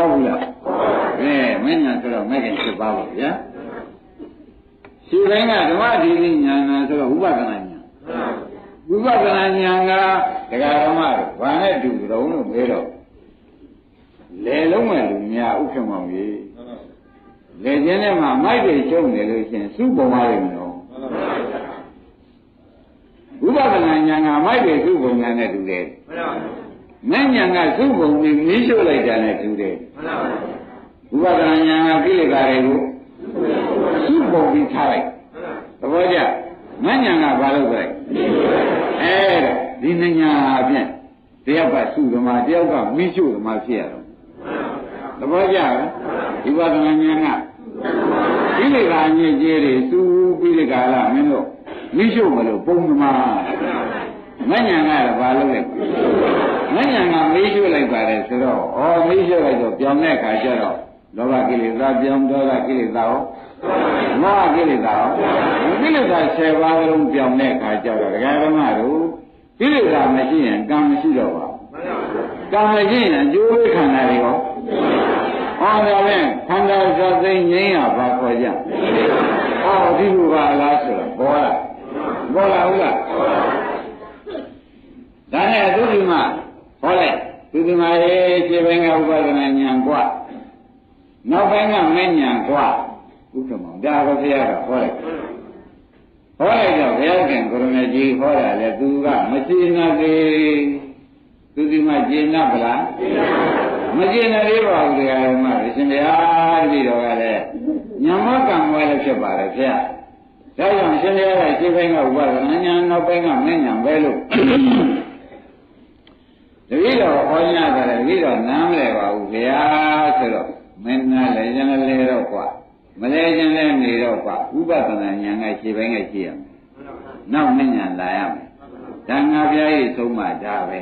ဟောဘူးလားအဲမဉ္ဇဏ်ဆိုတော့မဲ့ခင်7ပါးပါဗျာရှင်းတိုင်းကဓမ္မဒီနိညာနာဆိုတော့ဥပဒနာညာဝိပဿနာဉာဏ်ကဒကာဓမ္မတို့ဘာနဲ့တူကြုံလို့မေးတော့လေလုံးမဲ့လူများဥက္ကမောင်ကြီးလေချင်းထဲမှာမိုက်တွေကျုံနေလို့ရှိရင်စုပုံပါလိမ့်မယ်နော်ဝိပဿနာဉာဏ်ကမိုက်တွေစုပုံညာနဲ့တူတယ်မ ဉဏ်ကစုပုံပြီးမီးရှို့လိုက်တာနဲ့တူတယ်ဝိပဿနာဉာဏ်ကကိလေသာတွေကိုစုပုံပြီးထားလိုက်သဘောကျမဉဏ်ကဘာလုပ်လိုက်အဲဒါဒီဉာဏ်အပြင်တယောက်ကစုသမားတယောက်ကမီးရှို့သမားဖြစ်ရတော့သဘောကျလားဒီဝါဒနာဉာဏ်ကဒီလေကအညစ်အကြေးတွေစူးပြီးလေကလာမင်းတို့မိရှုမလို့ပုံသမားမညံကလည်းဘာလုပ်လဲမ ညံကမေးရှုလိုက်ပါတယ်ဆိုတော့ဩမေးရှုလိုက်တော့ပြောင်းတဲ့အခါကျတော့လောဘကိလေသာပြောင်းဒေါသကိလေသာရောမောဟကိလေသာရောကိလေသာ10ပါးလုံးပြောင်းတဲ့အခါကျတော့ဒကာဓမ္မတို့ကိလေသာမရှိရင်ကံမရှိတော့ပါဘူးကံမရှိရင်အကျိုးဝိခန္ဓာတွေရောဟောတယ်လေခန္ဓာသသိငြိမ်းရပါခေါ်ကြဟောဒီလိုပါလားဆိုတော့ဘောလားဘောလားဟုတ်လားဒါနဲ့သူဒီမှာဟောလိုက် သူဒီမှာရေးခြေပိုင်းကဥပဒနာဉာဏ်กว่าနောက်ပိုင်းကမဉဏ်กว่าဥက္ကမောဒါကဘုရားကဟောလိုက်ဟောလိုက်တော့ဘုရားခင်ကိုရမေကြီးဟောတာလေသူကမရှိနာသေးသူဒီမှာကျေနပ်ဗလားမကျေနပ်သေးပါဘူးတရားဓမ္မရှင်ဘုရားတပည့်တော်ကလည်းညမကံဝဲလည်းဖြစ်ပါတယ်ဗျာဒါကြောင့်ရှင်ဘုရားကခြေပိုင်းကဥပဒနာဉာဏ်နောက်ပိုင်းကမဉဏ်ပဲလို့ တယ်တပည့်တော်နားမလဲပါဘူးဗျာဆိုတော့မင်းနားလည်းကျန်လည်းတော့กว่าမလဲကျန်လည်းနေတော့กว่าဥပဒနာဉာဏ်ကခြေပိုင်းကရှိရမယ်နောက်မဉဏ်လာရမယ်ဒါငါပြားကြီးသုံးမှဒါပဲ